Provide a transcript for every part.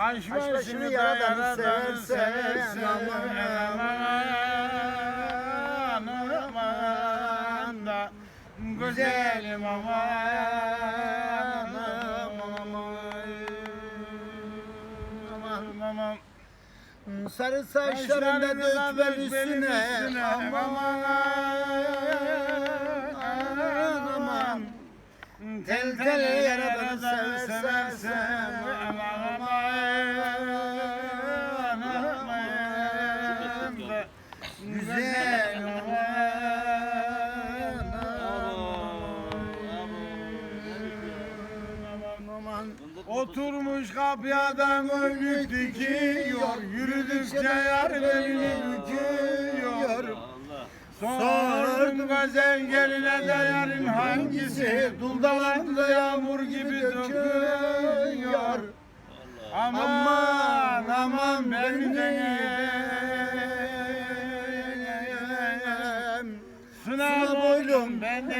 Aşk başını yaradanı yaradanı seversen aman, aman aman da güzelim aman aman aman Sarı saçlarında dökmen üstüne aman aman Tel tel yaradan seversen aman. aman Güzel Oturmuş kapıyadan önlük dikiyor. Yürüdükçe yar belini büküyor. Sordum gazel geline de yarın hangisi? Duldalandı yağmur gibi döküyor. Aman aman benim denem Sınav boylum ben de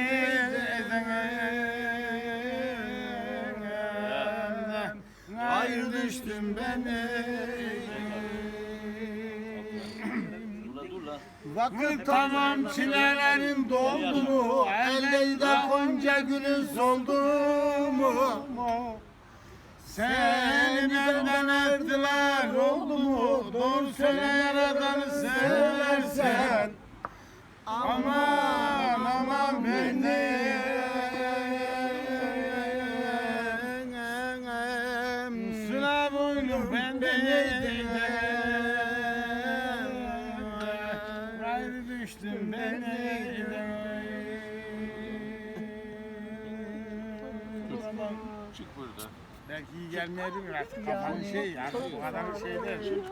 Ayrı düştüm ben Dur la dur la. Vakit tamam çilelerin doldu mu? Elde konca gülün soldu mu? Seni benden ettiler oldu mu? Doğru söyle yaradanı seversen Sınav boylum ben de Ayrı düştüm ben Çık burada. Belki iyi gelmeyebilir artık. Kafanın şey artık bu kadar şey değil.